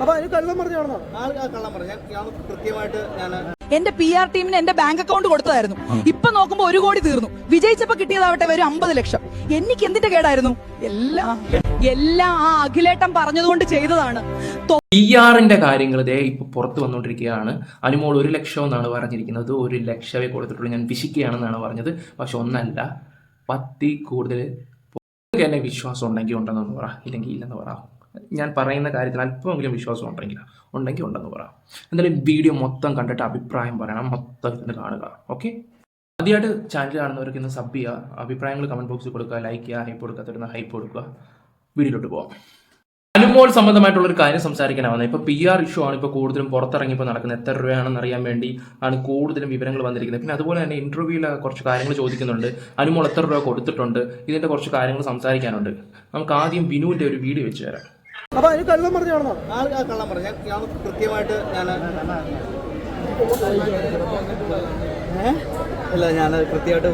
അപ്പൊ അതിന് കള്ളം പറഞ്ഞാണെന്നോ ആ ആ കള്ളം പറഞ്ഞു. ഞാൻ ഞാൻ കൃത്യമായിട്ട് ഞാൻ എന്റെ പി ആർ ടീമിന് എന്റെ ബാങ്ക് അക്കൗണ്ട് കൊടുത്തതായിരുന്നു. ഇപ്പൊ നോക്കുമ്പോ ഒരു കോടി തീർന്നു. വിജയിച്ചപ്പോ കിട്ടിയതാവട്ടെ വരും അമ്പത് ലക്ഷം. എനിക്ക് എന്തിന്റെ കേടായിരുന്നു? എല്ലാം എല്ലാം ആ അഖിലേട്ടം പറഞ്ഞതുകൊണ്ട് ചെയ്തതാണ്. പി ആറിന്റെ കാര്യങ്ങൾ ഇതേ ഇപ്പൊ പുറത്ത് വന്നുകൊണ്ടിരിക്കുകയാണ് അനുമോൾ ഒരു ലക്ഷം എന്നാണ് പറഞ്ഞിരിക്കുന്നത്. ഒരു ലക്ഷമേ കൊടുത്തിട്ടുള്ളൂ. ഞാൻ വിശിക്കുകയാണെന്നാണ് പറഞ്ഞത്. പക്ഷെ ഒന്നല്ല. പത്തി കൂടുതൽ നിങ്ങൾക്ക് എന്നെ വിശ്വാസം ഉണ്ടെങ്കിൽ ഉണ്ടെന്ന് പറ. ഇല്ലെങ്കിൽ ഇല്ലെന്ന് പറ. ഞാൻ പറയുന്ന കാര്യത്തിൽ അല്പമെങ്കിലും വിശ്വാസം ഉണ്ടെങ്കിൽ ഉണ്ടെങ്കിൽ ഉണ്ടെന്ന് പറയാം എന്തായാലും വീഡിയോ മൊത്തം കണ്ടിട്ട് അഭിപ്രായം പറയണം മൊത്തം ഇരുന്ന് കാണുക. ഓക്കെ? ആദ്യമായിട്ട് ചാനൽ കാണുന്നവർക്ക് ഇന്ന് സബ് ചെയ്യുക. അഭിപ്രായങ്ങൾ കമന്റ് ബോക്സിൽ കൊടുക്കുക ലൈക്ക് ചെയ്യുക ഹൈപ്പ് കൊടുക്കുക തുടർന്ന് ഹൈപ്പ് കൊടുക്കുക. വീഡിയോയിലോട്ട് പോകാം അനുമോൾ സംബന്ധമായിട്ടുള്ള ഒരു കാര്യം സംസാരിക്കാനാവുന്നത് ഇപ്പോൾ പി ആർ ഇഷ്യൂ ആണ്. ഇപ്പോൾ കൂടുതലും പുറത്തിറങ്ങിയപ്പോൾ നടക്കുന്നത് എത്ര രൂപയാണെന്ന് അറിയാൻ വേണ്ടി ആണ് കൂടുതലും വിവരങ്ങൾ വന്നിരിക്കുന്നത്. പിന്നെ അതുപോലെ തന്നെ ഇന്റർവ്യൂവിൽ കുറച്ച് കാര്യങ്ങൾ ചോദിക്കുന്നുണ്ട്. അനുമോൾ എത്ര രൂപ കൊടുത്തിട്ടുണ്ട്? ഇതിന്റെ കുറച്ച് കാര്യങ്ങൾ സംസാരിക്കാനുണ്ട്. നമുക്ക് ആദ്യം ബിനുവിന്റെ ഒരു വീഡിയോ വെച്ച് തരാം. അപ്പൊ അതിന് കള്ളം പറഞ്ഞാണോ ആ ആ കള്ളം പറഞ്ഞു. ഞാൻ കൃത്യമായിട്ട് ഞാൻ ഇല്ല ഞാൻ കൃത്യമായിട്ട്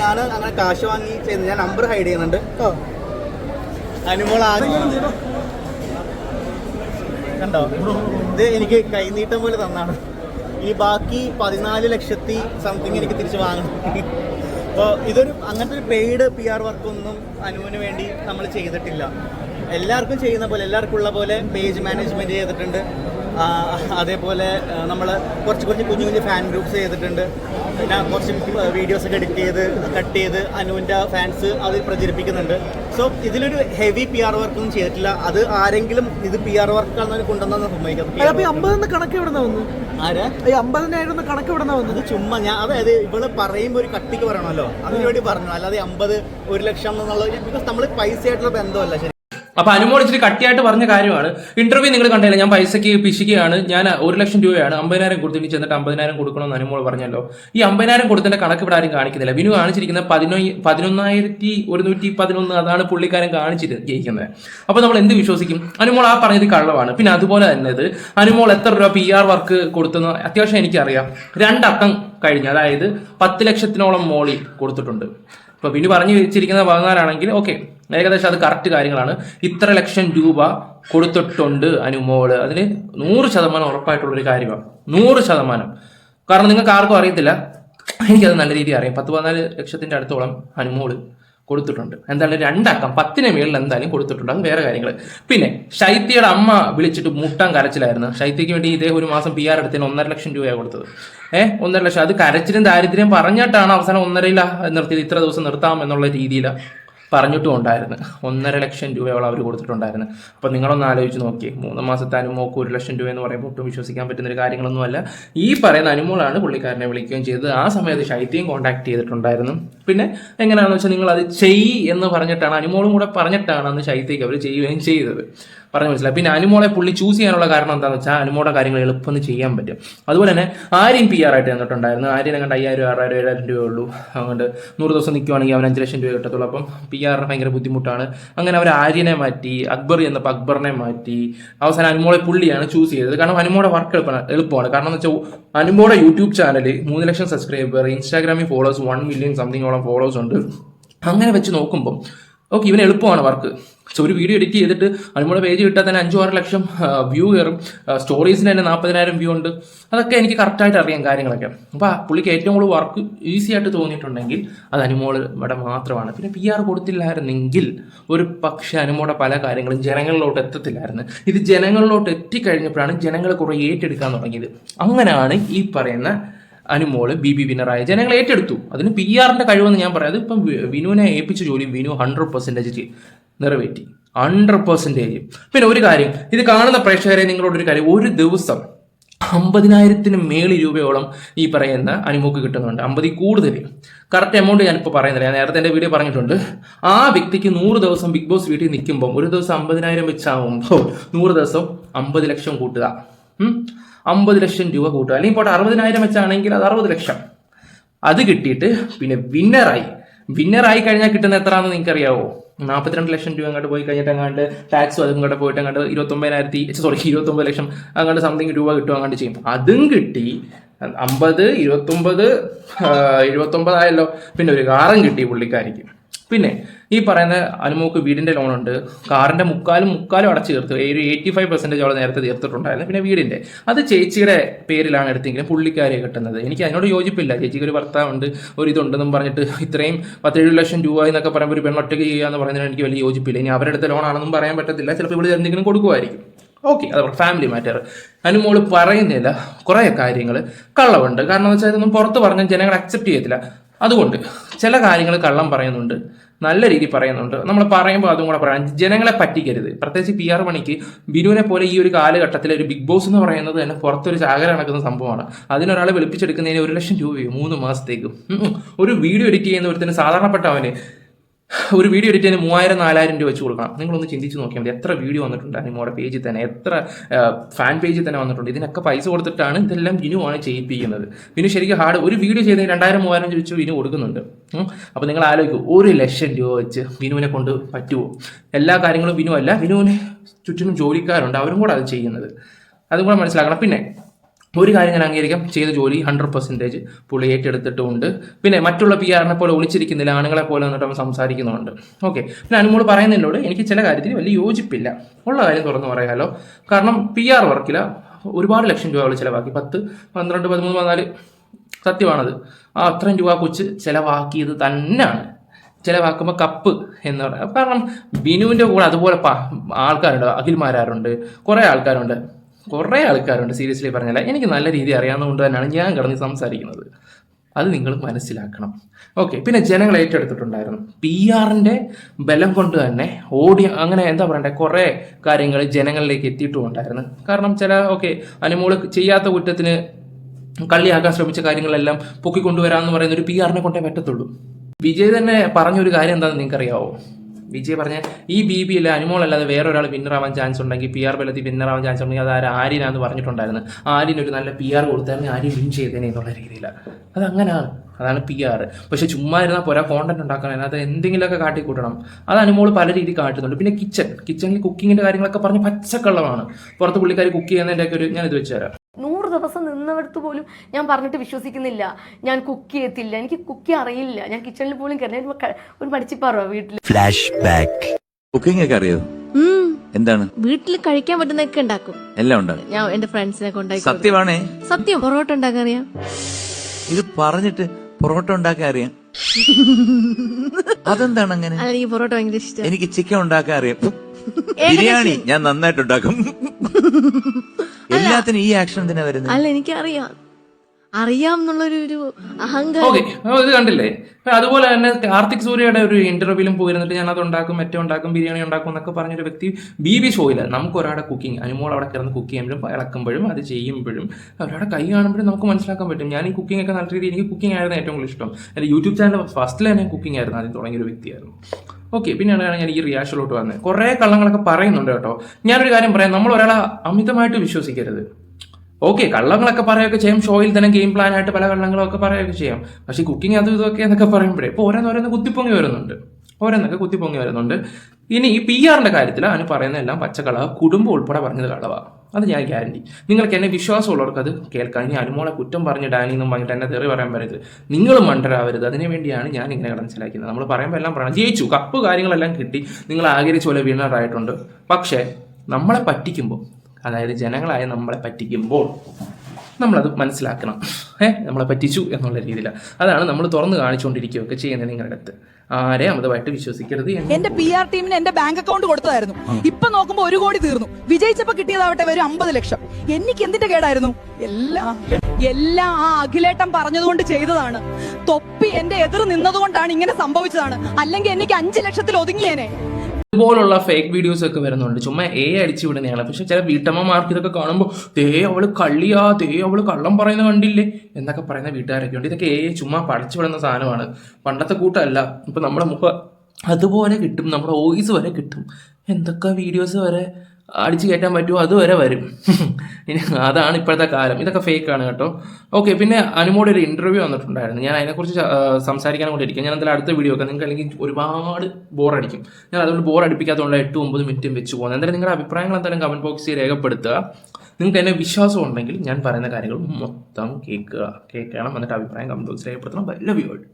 ഞാൻ അങ്ങനെ കാശ് വാങ്ങി ചെയ്യുന്നത് ഞാൻ നമ്പർ ഹൈഡ് ചെയ്യുന്നുണ്ട്. അനുമോൾ കണ്ടോ? ഇത് എനിക്ക് കൈനീട്ടം പോലെ തന്നാണ്. ഈ ബാക്കി പതിനാല് ലക്ഷത്തി സംതിങ് എനിക്ക് തിരിച്ചു വാങ്ങണം. അപ്പോൾ ഇതൊരു അങ്ങനത്തെ ഒരു പെയ്ഡ് പി ആർ വർക്കൊന്നും അനുവിന് വേണ്ടി നമ്മൾ ചെയ്തിട്ടില്ല. എല്ലാവർക്കും ചെയ്യുന്ന പോലെ എല്ലാവർക്കും ഉള്ള പോലെ പേജ് മാനേജ്മെന്റ് ചെയ്തിട്ടുണ്ട്. അതേപോലെ നമ്മൾ കുറച്ച് കുറച്ച് കുഞ്ഞു കുഞ്ഞു ഫാൻ ഗ്രൂപ്പ്സ് ചെയ്തിട്ടുണ്ട്. പിന്നെ കുറച്ച് വീഡിയോസ് ഒക്കെ എഡിറ്റ് ചെയ്ത് കട്ട് ചെയ്ത് അനുവിന്റെ ഫാൻസ് അത് പ്രചരിപ്പിക്കുന്നുണ്ട്. സോ ഇതിലൊരു ഹെവി പി ആർ വർക്കൊന്നും ചെയ്തിട്ടില്ല. അത് ആരെങ്കിലും ഇത് പി ആർ വർക്കാണെന്ന് കൊണ്ടുവന്നു ഈ കണക്ക് എവിടെ വന്നു? ആരാ? കണക്ക് എവിടെ വന്നത് ചുമ്മാ ഞാൻ അതായത് ഇവൾ പറയുമ്പോൾ ഒരു കട്ടിക്ക് പറയണമല്ലോ. അതിനുവേണ്ടി പറഞ്ഞു. അല്ലാതെ അമ്പത് ഒരു ലക്ഷം എന്നുള്ളത് ബിക്കോസ് നമ്മൾ പൈസ ആയിട്ടുള്ള ബന്ധമല്ല ശരി അപ്പൊ അനുമോൾ ഇച്ചിരി കട്ടിയായിട്ട് പറഞ്ഞ കാര്യമാണ്. ഇന്റർവ്യൂ നിങ്ങൾ കണ്ടില്ല ഞാൻ പൈസക്ക് പിശിക്കുകയാണ്. ഞാൻ ഒരു ലക്ഷം രൂപയാണ് അമ്പതിനായിരം കൊടുത്തിട്ട് ചെന്നിട്ട് അമ്പതിനായിരം കൊടുക്കണമെന്ന് അനുമോൾ പറഞ്ഞല്ലോ. ഈ അമ്പതിനായിരം കൊടുത്തതിന്റെ കണക്ക് ഇവിടെ ആരും കാണിക്കുന്നില്ല. വിനു കാണിച്ചിരിക്കുന്ന പതിനൊന്ന് പതിനൊന്നായിരത്തി ഒരുന്നൂറ്റി പതിനൊന്ന് അതാണ് പുള്ളിക്കാരൻ കാണിച്ചിരിക്കുന്നത്. അപ്പൊ നമ്മൾ എന്ത് വിശ്വസിക്കും? അനുമോൾ ആ പറഞ്ഞത് കള്ളമാണ്. പിന്നെ അതുപോലെ തന്നെ അനുമോൾ എത്ര രൂപ പി ആർ വർക്ക് കൊടുത്തെന്ന് അത്യാവശ്യം എനിക്കറിയാം. രണ്ടക്കം കഴിഞ്ഞ് അതായത് പത്ത് ലക്ഷത്തിനോളം മോളി കൊടുത്തിട്ടുണ്ട്. ഇപ്പൊ പിന്നെ പറഞ്ഞു വെച്ചിരിക്കുന്ന പതിനാലാണെങ്കിൽ ഓക്കെ ഏകദേശം അത് കറക്റ്റ് കാര്യങ്ങളാണ്. ഇത്ര ലക്ഷം രൂപ കൊടുത്തിട്ടുണ്ട് അനുമോൾ. അതിന് നൂറ് ശതമാനം ഉറപ്പായിട്ടുള്ളൊരു കാര്യമാണ്. നൂറ് ശതമാനം. കാരണം നിങ്ങൾക്ക് ആർക്കും അറിയത്തില്ല. എനിക്കത് നല്ല രീതിയിൽ അറിയാം. പത്ത് പതിനാല് ലക്ഷത്തിന്റെ അടുത്തോളം അനുമോൾ. കൊടുത്തിട്ടുണ്ട്. എന്തായാലും രണ്ടക്കം പത്തിന് മേളിൽ എന്തായാലും കൊടുത്തിട്ടുണ്ട്. അത് വേറെ കാര്യങ്ങൾ പിന്നെ ശൈത്യയുടെ അമ്മ വിളിച്ചിട്ട് മുട്ടാൻ കരച്ചിലായിരുന്നു. ശൈത്യക്ക് വേണ്ടി ഇതേ ഒരു മാസം പി ആർ എടുത്തതിന് ഒന്നര ലക്ഷം രൂപയാണ് കൊടുത്തത്. ഏഹ് ഒന്നര ലക്ഷം. അത് കരച്ചിലും ദാരിദ്ര്യം പറഞ്ഞിട്ടാണ് അവസാനം ഒന്നരയില നിർത്തിയത്. ഇത്ര ദിവസം നിർത്താം എന്നുള്ള രീതിയിലാണ് പറഞ്ഞിട്ടും ഉണ്ടായിരുന്നു ഒന്നര ലക്ഷം രൂപയോളം അവർ കൊടുത്തിട്ടുണ്ടായിരുന്നു. അപ്പോൾ നിങ്ങളൊന്ന് ആലോചിച്ച് നോക്കി മൂന്ന് മാസത്തെ അനുമോക്ക് ഒരു ലക്ഷം രൂപ എന്ന് പറയുമ്പോൾ ഒട്ടും വിശ്വസിക്കാൻ പറ്റുന്ന ഒരു കാര്യങ്ങളൊന്നുമല്ല ഈ പറയുന്ന അനുമോളാണ് പുള്ളിക്കാരനെ വിളിക്കുകയും ചെയ്തത്. ആ സമയത്ത് ശൈത്യം കോൺടാക്ട് ചെയ്തിട്ടുണ്ടായിരുന്നു. പിന്നെ എങ്ങനെയാണെന്ന് വെച്ചാൽ നിങ്ങൾ അത് ചെയ് എന്ന് പറഞ്ഞിട്ടാണ് അനുമോളും കൂടെ പറഞ്ഞിട്ടാണ് അന്ന് ശൈത്യക്ക് അവർ ചെയ്യുകയും ചെയ്തത്. പറഞ്ഞു മനസ്സിലായി പിന്നെ അനുമോളെ പുള്ളി ചൂസ് ചെയ്യാനുള്ള കാരണം എന്താണെന്ന് വെച്ചാൽ അനുമോടെ കാര്യങ്ങൾ എളുപ്പം ചെയ്യാൻ പറ്റും. അതുപോലെ തന്നെ ആര്യൻ പി ആർ ആയിട്ട് തന്നിട്ടുണ്ടായിരുന്നു ആര്യനെ കണ്ട് അയ്യായിരം ആറായിരം ഏഴായിരം രൂപ ഉള്ളൂ. അതുകൊണ്ട് നൂറ് ദിവസം നിൽക്കുവാണെങ്കിൽ അവൻ അഞ്ച് ലക്ഷം രൂപ കിട്ടത്തുള്ളൂ. അപ്പം പി ആറിന് ഭയങ്കര ബുദ്ധിമുട്ടാണ്. അങ്ങനെ അവർ ആര്യനെ മാറ്റി അക്ബർ എന്നപ്പോൾ അക്ബറിനെ മാറ്റി അവസാനം അനുമോളെ പുള്ളിയാണ് ചൂസ് ചെയ്തത്. കാരണം അനുമോടെ വർക്ക് എളുപ്പമാണ് എളുപ്പമാണ്. കാരണം എന്ന് വെച്ചാൽ അനുമോടെ യൂട്യൂബ് ചാനൽ മൂന്ന് ലക്ഷം സബ്സ്ക്രൈബർ ഇൻസ്റ്റാഗ്രാമിൽ ഫോളോവേഴ്സ് വൺ മില്യൺ സംതിങ്ങോളം ഫോളോവേഴ്സ് ഉണ്ട്. അങ്ങനെ വെച്ച് നോക്കുമ്പോൾ ഓക്കെ ഇവന് എളുപ്പമാണ് വർക്ക് സോ ഒരു വീഡിയോ എഡിറ്റ് ചെയ്തിട്ട് അനുമോളെ പേജ് കിട്ടാൻ തന്നെ അഞ്ചു ആറ് ലക്ഷം വ്യൂ കയറും. സ്റ്റോറീസിന് തന്നെ നാൽപ്പതിനായിരം വ്യൂ ഉണ്ട്. അതൊക്കെ എനിക്ക് കറക്റ്റായിട്ട് അറിയാം കാര്യങ്ങളൊക്കെ. അപ്പോൾ പുള്ളിക്ക് ഏറ്റവും കൂടുതൽ വർക്ക് ഈസി ആയിട്ട് തോന്നിയിട്ടുണ്ടെങ്കിൽ അത് അനുമോൾ ഇവിടെ മാത്രമാണ്. പിന്നെ പി ആർ കൊടുത്തില്ലായിരുന്നെങ്കിൽ ഒരു പക്ഷേ അനുമോടെ പല കാര്യങ്ങളും ജനങ്ങളിലോട്ട് എത്തത്തില്ലായിരുന്നു. ഇത് ജനങ്ങളിലോട്ട് എത്തിക്കഴിഞ്ഞപ്പോഴാണ് ജനങ്ങൾ കുറേ ഏറ്റെടുക്കാൻ തുടങ്ങിയത്. അങ്ങനെയാണ് ഈ പറയുന്ന അനുമോൾ ബി ബി വിന്നറായ ജനങ്ങൾ ഏറ്റെടുത്തു. അതിന് പി ആറിന്റെ കഴിവെന്ന് ഞാൻ പറയാം. അതിപ്പം ഇപ്പം വിനുവിനെ ഏൽപ്പിച്ച ജോലി വിനു ഹൺഡ്രഡ് പെർസെന്റേജ് നിറവേറ്റി. ഹൺഡ്രഡ് പെർസെന്റേജ് പിന്നെ ഒരു കാര്യം ഇത് കാണുന്ന പ്രേക്ഷകരെ നിങ്ങളോട് ഒരു കാര്യം ഒരു ദിവസം അമ്പതിനായിരത്തിന് മേളി രൂപയോളം ഈ പറയുന്ന അനുമോക്ക് കിട്ടുന്നുണ്ട്. അമ്പതിൽ കൂടുതൽ കറക്റ്റ് എമൗണ്ട് ഞാനിപ്പോൾ പറയുന്നില്ല. ഞാൻ നേരത്തെ എന്റെ വീഡിയോ പറഞ്ഞിട്ടുണ്ട്. ആ വ്യക്തിക്ക് നൂറ് ദിവസം ബിഗ് ബോസ് വീട്ടിൽ നിൽക്കുമ്പോൾ ഒരു ദിവസം അമ്പതിനായിരം വെച്ചാകുമ്പോൾ നൂറ് ദിവസം അമ്പത് ലക്ഷം കൂട്ടുക? അമ്പത് ലക്ഷം രൂപ കൂട്ടുക. അല്ലെങ്കിൽ ഇപ്പോൾ അറുപതിനായിരം വെച്ചാണെങ്കിൽ അത് അറുപത് ലക്ഷം. അത് കിട്ടിയിട്ട് പിന്നെ വിന്നറായി വിന്നറായി കഴിഞ്ഞാൽ കിട്ടുന്ന എത്രയാണെന്ന് നിങ്ങൾക്ക് അറിയാവോ നാൽപ്പത്തിരണ്ട് ലക്ഷം രൂപ അങ്ങോട്ട് പോയി കഴിഞ്ഞിട്ട് അങ്ങാണ്ട് ടാക്സും അതും കൂടെ പോയിട്ട് അങ്ങോട്ട് ഇരുപത്തൊമ്പതിനായിരത്തി സോറി ഇരുപത്തൊമ്പത് ലക്ഷം അങ്ങോട്ട് സംതിങ് രൂപ കിട്ടും അങ്ങോട്ട് ചെയ്യും. അതും കിട്ടി അമ്പത് ഇരുപത്തൊമ്പത് എഴുപത്തൊമ്പതായല്ലോ പിന്നെ ഒരു കാറും കിട്ടി പുള്ളിക്കാരിക്ക്. പിന്നെ ഈ പറയുന്ന അനുമോക്ക് വീടിന്റെ ലോൺ ഉണ്ട്. കാറിന്റെ മുക്കാലും മുക്കാലും അടച്ചു തീർത്തു. ഒരു എയ്റ്റി ഫൈവ് പെർസെന്റേജ് അവൾ നേരത്തെ തീർത്തിട്ടുണ്ടായിരുന്നു. പിന്നെ വീടിന്റെ. അത് ചേച്ചിയുടെ പേരിലാണ് എടുത്തെങ്കിലും പുള്ളിക്കാരെ കിട്ടുന്നത്. എനിക്ക് അതിനോട് യോജിപ്പില്ല. ചേച്ചിക്ക് ഒരു ഭർത്താവുണ്ട് ഒരു ഇതുണ്ടെന്നും പറഞ്ഞിട്ട് ഇത്രയും പത്തേഴ് ലക്ഷം രൂപ എന്നൊക്കെ പറയുമ്പോൾ ഒരു പെണ്ണൊറ്റയ്ക്ക് ചെയ്യുക എന്ന് പറയുന്നതിന് എനിക്ക് വലിയ യോജിപ്പില്ല. ഇനി അവരുടെ അടുത്ത ലോൺ ആണെന്നും പറയാൻ പറ്റത്തില്ല. ചിലപ്പോൾ ഇവിടെ എന്തെങ്കിലും കൊടുക്കുമായിരിക്കും. ഓക്കെ അത് ഫാമിലി മാറ്റർ അനുമോൾ പറയുന്നില്ല. കുറേ കാര്യങ്ങൾ കള്ളമുണ്ട് കാരണം എന്ന് വെച്ചാൽ ഇതൊന്നും പുറത്ത് പറഞ്ഞാൽ ജനങ്ങൾ അക്സെപ്റ്റ് ചെയ്യത്തില്ല. അതുകൊണ്ട് ചില കാര്യങ്ങൾ കള്ളം പറയുന്നുണ്ട്. നല്ല രീതിയിൽ പറയുന്നുണ്ട്. നമ്മൾ പറയുമ്പോൾ അതും കൂടെ പറയാം. ജനങ്ങളെ പറ്റിക്കരുത്. പ്രത്യേകിച്ച് പി ആർ മണിക്ക് ബിനുവിനെ പോലെ ഈ ഒരു കാലഘട്ടത്തിൽ ഒരു ബിഗ് ബോസ് എന്ന് പറയുന്നത് തന്നെ പുറത്തൊരു ചാകര നടക്കുന്ന സംഭവമാണ്. അതിനൊരാളെ വിളിപ്പിച്ചെടുക്കുന്നതിന് ഒരു ലക്ഷം രൂപയോ മൂന്ന് മാസത്തേക്കും. ഒരു വീഡിയോ എഡിറ്റ് ചെയ്യുന്ന ഒരുത്തിന് സാധാരണപ്പെട്ടവന് ഒരു വീഡിയോ എഡിറ്റ് ചെയ്യുന്ന മൂവായിരം നാലായിരം രൂപ വെച്ച് കൊടുക്കണം. നിങ്ങളൊന്ന് ചിന്തിച്ച് നോക്കിയാൽ മതി. എത്ര വീഡിയോ വന്നിട്ടുണ്ട് അനിമോടെ പേജിൽ തന്നെ? എത്ര ഫാൻ പേജിൽ തന്നെ വന്നിട്ടുണ്ട്? ഇതിനൊക്കെ പൈസ കൊടുത്തിട്ടാണ് ഇതെല്ലാം ആണ് ചെയ്യിപ്പിക്കുന്നത്. വിനു ശരിക്കും ഹാർഡ് ഒരു വീഡിയോ ചെയ്തതിന് രണ്ടായിരം മൂവായിരം വെച്ച് വിനു കൊടുക്കുന്നുണ്ട്. അപ്പോൾ നിങ്ങൾ ആലോചിക്കൂ. ഒരു ലക്ഷം രൂപ വെച്ച് വിനുവിനെ കൊണ്ട് പറ്റുമോ എല്ലാ കാര്യങ്ങളും വിനു അല്ല. വിനുവിന് ചുറ്റിനും ജോലിക്കാരുണ്ട്. അവരും കൂടെ അത് ചെയ്യുന്നത്. അതും കൂടെ മനസ്സിലാക്കണം. പിന്നെ ഒരു കാര്യം ഞാൻ അംഗീകരിക്കാം. ചെയ്ത ജോലി ഹൺഡ്രഡ് പെർസെന്റേജ് പുള്ളി ഏറ്റെടുത്തിട്ടുമുണ്ട്. പിന്നെ മറ്റുള്ള പി ആറിനെ പോലെ ഒളിച്ചിരിക്കുന്നില്ല ആണുങ്ങളെ പോലെ വന്നിട്ട് അവൻ സംസാരിക്കുന്നുണ്ട്. ഓക്കെ പിന്നെ അനുമോൾ പറയുന്നതിനോട് എനിക്ക് ചില കാര്യത്തിൽ വലിയ യോജിപ്പില്ല. ഉള്ള കാര്യം തുറന്നു പറയാമല്ലോ കാരണം പി ആർ വർക്കില ഒരുപാട് ലക്ഷം രൂപ അവൾ ചിലവാക്കി. പത്ത് പന്ത്രണ്ട് പതിമൂന്ന് പതിനാല്. സത്യമാണത്. ആ അത്രയും രൂപ കൊച്ച് ചിലവാക്കിയത് തന്നെയാണ്. ചിലവാക്കുമ്പോൾ കപ്പ് എന്ന് പറയാം. കാരണം ബിനുവിന്റെ കൂടെ അതുപോലെ ആൾക്കാരുണ്ട് അഖിൽമാരാരുണ്ട് കുറേ ആൾക്കാരുണ്ട്. കുറേ ആൾക്കാരുണ്ട് സീരിയസ്ലി പറഞ്ഞാൽ എനിക്ക് നല്ല രീതി അറിയാവുന്നതുകൊണ്ട് തന്നെയാണ് ഞാൻ കിടന്ന് സംസാരിക്കുന്നത്. അത് നിങ്ങൾ മനസ്സിലാക്കണം. ഓക്കെ പിന്നെ ജനങ്ങൾ ഏറ്റെടുത്തിട്ടുണ്ടായിരുന്നു. പി ആറിന്റെ ബലം കൊണ്ട് തന്നെ ഓടി അങ്ങനെ എന്താ പറയണ്ടേ കുറേ കാര്യങ്ങൾ ജനങ്ങളിലേക്ക് എത്തിയിട്ടുമുണ്ടായിരുന്നു. കാരണം ചില ഓക്കെ അനുമോൾ ചെയ്യാത്ത കുറ്റത്തിന് കള്ളിയാക്കാൻ ശ്രമിച്ച കാര്യങ്ങളെല്ലാം പൊക്കിക്കൊണ്ടുവരാമെന്ന് പറയുന്ന ഒരു പി ആറിനെ കൊണ്ടേ പറ്റത്തുള്ളൂ. വിജയ് തന്നെ പറഞ്ഞൊരു കാര്യം എന്താണെന്ന് നിങ്ങൾക്കറിയാവോ? വിജയ് പറഞ്ഞ ഈ ബി ബി അല്ലെ? അനുമോൾ അല്ലാതെ വേറെ ഒരാൾ വിന്നറാവാൻ ചാൻസ് ഉണ്ടെങ്കിൽ പി ആർ ബലത്തിൽ വിന്നറാവാൻ ചാൻസ് ഉണ്ടെങ്കിൽ അത് ആര്? ആര്യനാന്ന് പറഞ്ഞിട്ടുണ്ടായിരുന്നു. ആര്യന് ഒരു നല്ല പി ആർ കൊടുത്താൽ ആര്യം വിൻ ചെയ്തേനെ എന്നുള്ള രീതിയിലാണ് അത് അങ്ങനെയാണ് അതാണ് പി ആർ പക്ഷെ ചുമ്മാ ഇരുന്നാൽ പോരാ കോണ്ടന്റ് ഉണ്ടാക്കണം. അതിനകത്ത് എന്തെങ്കിലുമൊക്കെ കാട്ടിക്കൂട്ടണം. അത് അനുമോൾ പല രീതി കാട്ടുന്നുണ്ട്. പിന്നെ കിച്ചൺ കിച്ചണിൽ കുക്കിങ്ങിന്റെ കാര്യങ്ങളൊക്കെ പറഞ്ഞ് പച്ചക്കള്ളമാണ്. പുറത്ത് പുള്ളിക്കാർ കുക്ക് ചെയ്യുന്നതിന്റെ ഒക്കെ ഒരു ഞാൻ ഇത് വെച്ചുതരാം നൂറ് ദിവസം നിന്നവർക്ക് പോലും ഞാൻ പറഞ്ഞിട്ട് വിശ്വസിക്കുന്നില്ല. ഞാൻ കുക്ക് ചെയ്യത്തില്ല. എനിക്ക് കുക്ക് അറിയില്ല. ഞാൻ കിച്ചണിൽ പോലും കയറി ഒരു മടിച്ചിപ്പാറോ വീട്ടിൽ ഫ്ലാഷ് ബാക്ക് കുക്കിംഗ് ഒക്കെ അറിയോ? എന്താണ്? വീട്ടിൽ കഴിക്കാൻ പറ്റുന്നൊക്കെ ഉണ്ടാക്കും. എല്ലാം ഉണ്ടാകും ഞാൻ എന്റെ ഫ്രണ്ട്സിനെ കൊണ്ടാക്കി സത്യമാണേ. സത്യം. പൊറോട്ട ഉണ്ടാക്കാൻ അറിയാം ഇത് പറഞ്ഞിട്ട് പൊറോട്ട ഉണ്ടാക്കാൻ അറിയാം? അതെന്താണ് അങ്ങനെ? അല്ല എനിക്ക് പൊറോട്ട ഭയങ്കര ഇഷ്ടം. എനിക്ക് ചിക്കൻ ഉണ്ടാക്കാൻ അറിയാം. ബിരിയാണി ഞാൻ നന്നായിട്ട് ഉണ്ടാക്കും. എല്ലാത്തിനും ഈ ആക്ഷൻ എന്തിനാ വരുന്നത്? അല്ല എനിക്ക് അറിയാം എന്നുള്ളൊരു ഒരു അഹങ്കാരം. ഓക്കെ. ഇത് കണ്ടില്ലേ? അതുപോലെ തന്നെ കാർത്തിക് സൂര്യയുടെ ഒരു ഇന്റർവ്യൂവിലും പോയിരുന്നിട്ട് ഞാൻ അത് ഉണ്ടാക്കും മറ്റേ ഉണ്ടാക്കും ബിരിയാണി ഉണ്ടാക്കും എന്നൊക്കെ പറഞ്ഞൊരു വ്യക്തി ബി ബി ഷോയില്ല നമുക്ക് ഒരാളുടെ കുക്കിംഗ് അനുമോൾ അവിടെ കിടന്ന് കുക്ക് ചെയ്യുമ്പോഴും ഇളക്കുമ്പോഴും അത് ചെയ്യുമ്പോഴും അവരുടെ കൈ കാണുമ്പോഴും നമുക്ക് മനസ്സിലാക്കാൻ പറ്റും. ഞാൻ ഈ കുക്കിംഗ് ഒക്കെ നല്ല രീതിയിൽ എനിക്ക് കുക്കിംഗ് ആയിരുന്നു ഏറ്റവും കൂടുതൽ ഇഷ്ടം. എന്റെ യൂട്യൂബ് ചാനൽ ഫസ്റ്റിൽ തന്നെ കുക്കിംഗ് ആയിരുന്നു ആദ്യം തുടങ്ങിയ ഒരു വ്യക്തിയായിരുന്നു. ഓക്കെ പിന്നെയാണ് ഞാൻ ഈ റിയാക്ഷനിലോട്ട് വന്നത് കുറേ കള്ളങ്ങളൊക്കെ പറയുന്നുണ്ട് കേട്ടോ. ഞാനൊരു കാര്യം പറയാം. നമ്മൾ ഒരാളെ അമിതമായിട്ട് വിശ്വസിക്കരുത്. ഓക്കെ കള്ളങ്ങളൊക്കെ പറയുകയൊക്കെ ചെയ്യാം. ഷോയിൽ തന്നെ ഗെയിം പ്ലാൻ ആയിട്ട് പല കള്ളങ്ങളൊക്കെ പറയുകയൊക്കെ ചെയ്യാം. പക്ഷേ കുക്കിംഗ് അതും ഇതൊക്കെ എന്നൊക്കെ പറയുമ്പോഴേ ഇപ്പോൾ ഓരോന്നോരോന്ന് കുത്തിപ്പൊങ്ങി വരുന്നുണ്ട്. ഓരോന്നൊക്കെ കുത്തിപ്പൊങ്ങി വരുന്നുണ്ട്. ഇനി ഈ പി ആറിന്റെ കാര്യത്തിൽ അതിന് പറയുന്ന എല്ലാം പച്ചക്കളവ. കുടുംബം ഉൾപ്പെടെ പറഞ്ഞത് കളവാ. അത് ഞാൻ ഗ്യാരണ്ടി നിങ്ങൾക്ക് എന്നെ വിശ്വാസമുള്ളവർക്ക് അത് കേൾക്കാം. ഇനി അനുമോളെ കുറ്റം പറഞ്ഞ് ഡാനി എന്നും പറഞ്ഞിട്ട് എന്നെ തെറി പറയാൻ പറ്റരുത് നിങ്ങൾ മണ്ടരാവരുത്. അതിനു വേണ്ടിയാണ് ഞാൻ ഇങ്ങനെ മനസ്സിലാക്കുന്നത് നമ്മൾ പറയുമ്പോൾ എല്ലാം പറയണം. ജയിച്ചു. കപ്പ് കാര്യങ്ങളെല്ലാം കിട്ടി. നിങ്ങൾ ആഗ്രഹിച്ച പോലെ വീണറായിട്ടുണ്ട് പക്ഷേ നമ്മളെ പറ്റിക്കുമ്പോൾ അതായത് ജനങ്ങളായ നമ്മളെ പറ്റിക്കുമ്പോൾ നമ്മളത് മനസ്സിലാക്കണം. ഏ നമ്മളെ പറ്റിച്ചു എന്നുള്ള രീതിയിൽ അതാണ് നമ്മൾ തുറന്ന് കാണിച്ചുകൊണ്ടിരിക്കുകയൊക്കെ ചെയ്യുന്നത് നിങ്ങളുടെ അടുത്ത്. ആരെ അമിതമായിട്ട് വിശ്വസിക്കരുത് എന്റെ പി ആർ ടീമിന് എന്റെ ബാങ്ക് അക്കൗണ്ട് കൊടുത്തതായിരുന്നു. ഇപ്പൊ നോക്കുമ്പോ ഒരു കോടി തീർന്നു. വിജയിച്ചപ്പോ കിട്ടിയതാവട്ടെ വരും അമ്പത് ലക്ഷം. എനിക്ക് എന്തിന്റെ കേടായിരുന്നു? എല്ലാ എല്ലാ ആ അഖിലേട്ടൻ പറഞ്ഞതുകൊണ്ട് ചെയ്തതാണ്. തൊപ്പി എന്റെ എതിർ നിന്നതുകൊണ്ടാണ് ഇങ്ങനെ സംഭവിച്ചതാണ്. അല്ലെങ്കിൽ എനിക്ക് അഞ്ചു ലക്ഷത്തിൽ ഒതുങ്ങിയേനെ. ഇതുപോലുള്ള ഫേക്ക് വീഡിയോസ് ഒക്കെ വരുന്നുണ്ട്. ചുമ്മാ എ അടിച്ചു വിടുന്നതാണ് പക്ഷെ ചില വീട്ടമ്മമാർക്ക് ഇതൊക്കെ കാണുമ്പോൾ ദേ അവൾ കള്ളിയാ ദേ അവൾ കള്ളം പറയുന്ന കണ്ടില്ലേ? എന്നൊക്കെ പറയുന്ന വീട്ടുകാരൊക്കെ ഉണ്ട്. ഇതൊക്കെ എ ചുമ്മാ പഠിച്ചു വിടുന്ന സാധനമാണ്. പണ്ടത്തെ കൂട്ടല്ല ഇപ്പൊ നമ്മുടെ മുഖം അതുപോലെ കിട്ടും. നമ്മുടെ വോയിസ് വരെ കിട്ടും. എന്തൊക്കെ വീഡിയോസ് വരെ? അടിച്ചു കയറ്റാൻ പറ്റുമോ? അതുവരെ വരും. അതാണ് ഇപ്പോഴത്തെ കാലം. ഇതൊക്കെ ഫേക്ക് ആണ് കേട്ടോ. ഓക്കെ പിന്നെ അനുമോടെ ഒരു ഇന്റർവ്യൂ വന്നിട്ടുണ്ടായിരുന്നു. ഞാൻ അതിനെക്കുറിച്ച് സംസാരിക്കാൻ കൂടി ഇരിക്കും ഞാൻ എന്തായാലും അടുത്ത വീഡിയോ ഒക്കെ നിങ്ങൾക്ക് അല്ലെങ്കിൽ ഒരുപാട് ബോറടിക്കും ഞാൻ അതുകൊണ്ട് ബോർ അടിപ്പിക്കാത്തതുകൊണ്ട് എട്ട് ഒമ്പത് മിനിറ്റും വെച്ച് പോകുന്നത് എന്തായാലും നിങ്ങളുടെ അഭിപ്രായങ്ങൾ എന്തായാലും കമന്റ് ബോക്സിൽ രേഖപ്പെടുത്തുക. നിങ്ങൾക്ക് എന്നെ വിശ്വാസം ഉണ്ടെങ്കിൽ ഞാൻ പറയുന്ന കാര്യങ്ങൾ മൊത്തം കേൾക്കുക. കേൾക്കണം. എന്നിട്ട് അഭിപ്രായം കമന്റ് ബോക്സിൽ രേഖപ്പെടുത്തണം. Love you